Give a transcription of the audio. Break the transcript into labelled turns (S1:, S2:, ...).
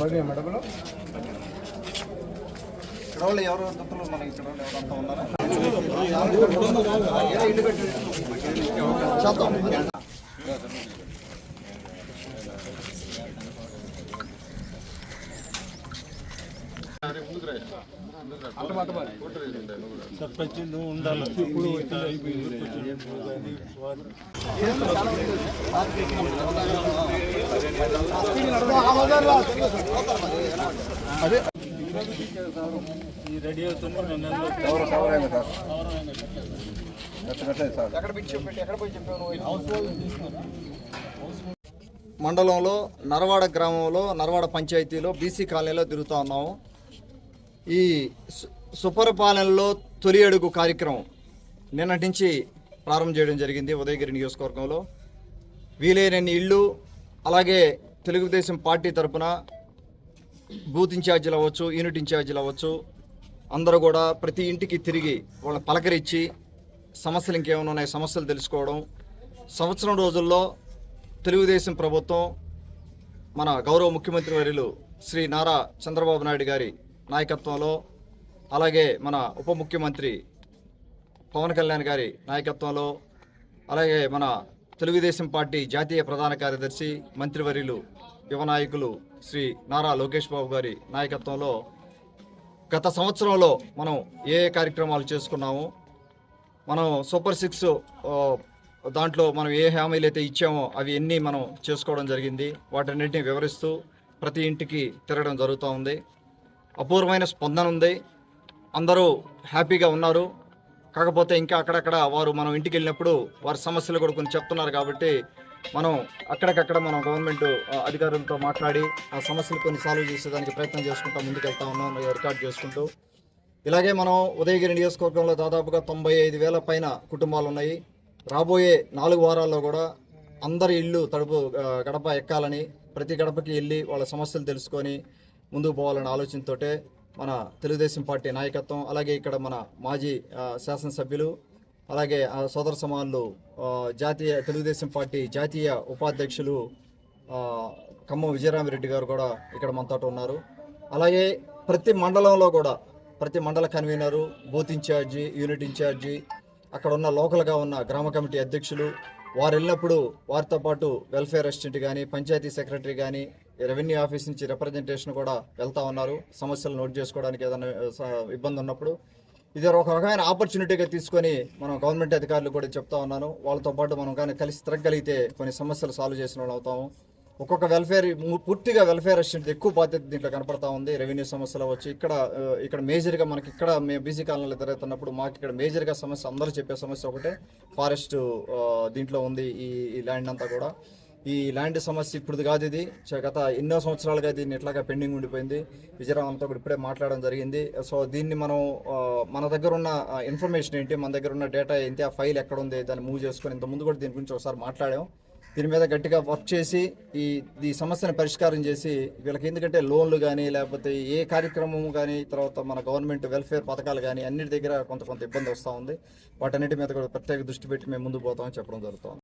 S1: ఇక్కడ ఎవరు ఇక్కడ వాళ్ళు ఎవరంతా ఉన్నారా? చేద్దాం.
S2: సర్పంచ్ నువ్వు ఉండాలి. ఇప్పుడు అయిపోయింది.
S1: మండలంలో నరవాడ గ్రామంలో నరవాడ పంచాయతీలో బీసీ కాలనీలో తిరుగుతూ ఉన్నాము. ఈ సుపరపాలనలో సుపరిపాలనలో తొలి అడుగు కార్యక్రమం నిన్నటి నుంచి ప్రారంభం చేయడం జరిగింది ఉదయగిరి నియోజకవర్గంలో. వీలైనన్ని ఇళ్ళు అలాగే తెలుగుదేశం పార్టీ తరపున బూత్ ఇన్ఛార్జీలు అవ్వచ్చు యూనిట్ ఇన్ఛార్జీలు అవ్వచ్చు అందరూ కూడా ప్రతి ఇంటికి తిరిగి వాళ్ళ పలకరించి సమస్యలు ఇంకేమైనా ఉన్నాయి సమస్యలు తెలుసుకోవడం. సంవత్సరం రోజుల్లో తెలుగుదేశం ప్రభుత్వం మన గౌరవ ముఖ్యమంత్రి వర్యులు శ్రీ నారా చంద్రబాబు నాయుడు గారి నాయకత్వంలో అలాగే మన ఉప ముఖ్యమంత్రి పవన్ కళ్యాణ్ గారి నాయకత్వంలో అలాగే మన తెలుగుదేశం పార్టీ జాతీయ ప్రధాన కార్యదర్శి మంత్రివర్యులు యువ నాయకులు శ్రీ నారా లోకేష్ బాబు గారి నాయకత్వంలో గత సంవత్సరంలో మనం ఏ ఏ కార్యక్రమాలు చేసుకున్నాము మనం సూపర్ సిక్స్ దాంట్లో మనం ఏ హామీలు అయితే ఇచ్చామో అవి ఎన్ని మనం చేసుకోవడం జరిగింది. వాటన్నిటిని వివరిస్తూ ప్రతి ఇంటికి తిరగడం జరుగుతూ ఉంది. అపూర్వమైన స్పందన ఉంది. అందరూ హ్యాపీగా ఉన్నారు. కాకపోతే ఇంకా అక్కడక్కడ వారు మనం ఇంటికి వెళ్ళినప్పుడు వారి సమస్యలు కూడా కొన్ని చెప్తున్నారు కాబట్టి మనం అక్కడికక్కడ మనం గవర్నమెంట్ అధికారులతో మాట్లాడి ఆ సమస్యలు కొన్ని సాల్వ్ చేసేదానికి ప్రయత్నం చేసుకుంటూ ముందుకు వెళ్తా ఉన్నాం రికార్డ్ చేసుకుంటూ. ఇలాగే మనం ఉదయగిరి నియోజకవర్గంలో దాదాపుగా తొంభై ఐదు వేల పైన కుటుంబాలు ఉన్నాయి. రాబోయే నాలుగు వారాల్లో కూడా అందరి ఇల్లు తడుపు గడప ఎక్కాలని ప్రతి గడపకి వెళ్ళి వాళ్ళ సమస్యలు తెలుసుకొని ముందుకు పోవాలనే ఆలోచనతోటే మన తెలుగుదేశం పార్టీ నాయకత్వం అలాగే ఇక్కడ మన మాజీ శాసనసభ్యులు అలాగే ఆ సోదర సమానులు జాతీయ తెలుగుదేశం పార్టీ జాతీయ ఉపాధ్యక్షులు ఆ, ఖమ్మం విజయరామిరెడ్డి గారు కూడా ఇక్కడ మనతో ఉన్నారు. అలాగే ప్రతి మండలంలో కూడా ప్రతి మండల convener booth incharge unit incharge అక్కడ ఉన్న లోకల్గా ఉన్న గ్రామ కమిటీ అధ్యక్షులు వారు వెళ్ళినప్పుడు వారితో పాటు వెల్ఫేర్ అసిస్టెంట్ కానీ పంచాయతీ సెక్రటరీ కానీ రెవెన్యూ ఆఫీస్ నుంచి రిప్రజెంటేషన్ కూడా వెళ్తా ఉన్నారు. సమస్యలు నోట్ చేసుకోవడానికి ఏదైనా స- ఇబ్బంది ఉన్నప్పుడు ఇది ఒక రకమైన ఆపర్చునిటీగా తీసుకొని మనం గవర్నమెంట్ అధికారులు కూడా చెప్తా ఉన్నాను. వాళ్ళతో పాటు మనం కానీ కలిసి తిరగలిగితే కొన్ని సమస్యలు సాల్వ్ చేసిన వాళ్ళు అవుతాము. ఒక్కొక్క వెల్ఫేర్ పూర్తిగా వెల్ఫేర్ అసిస్టెంట్ ఎక్కువ బాధ్యత దీంట్లో కనపడతా ఉంది. రెవెన్యూ సమస్యలు వచ్చి ఇక్కడ ఇక్కడ మేజర్గా మనకి ఇక్కడ మేము బీసీ కాలనీలో తిరుగుతున్నప్పుడు మాకు ఇక్కడ మేజర్గా సమస్య అందరూ చెప్పే సమస్య ఒకటే. ఫారెస్ట్ దీంట్లో ఉంది ఈ ల్యాండ్ అంతా కూడా. ఈ ల్యాండ్ సమస్య ఇప్పుడు కాదు ఇది. గత ఎన్నో సంవత్సరాలుగా దీన్ని ఇట్లాగా పెండింగ్ ఉండిపోయింది. విజయరామంతో కూడా ఇప్పుడే మాట్లాడడం జరిగింది. సో దీన్ని మనం మన దగ్గర ఉన్న ఇన్ఫర్మేషన్ ఏంటి? మన దగ్గర ఉన్న డేటా ఏంటి? ఆ ఫైల్ ఎక్కడ ఉంది దాన్ని మూవ్ చేసుకొని ఇంత ముందు కూడా దీని గురించి ఒకసారి మాట్లాడాం. దీని మీద గట్టిగా వర్క్ చేసి ఈ ఈ సమస్యను పరిష్కారం చేసి వీళ్ళకి ఎందుకంటే లోన్లు కానీ లేకపోతే ఏ కార్యక్రమం కానీ తర్వాత మన గవర్నమెంట్ వెల్ఫేర్ పథకాలు కానీ అన్నిటి దగ్గర కొంత కొంత ఇబ్బంది వస్తూ ఉంది. వాటన్నిటి మీద కూడా ప్రత్యేక దృష్టి పెట్టి మేము ముందు పోతామని చెప్పడం జరుగుతుంది.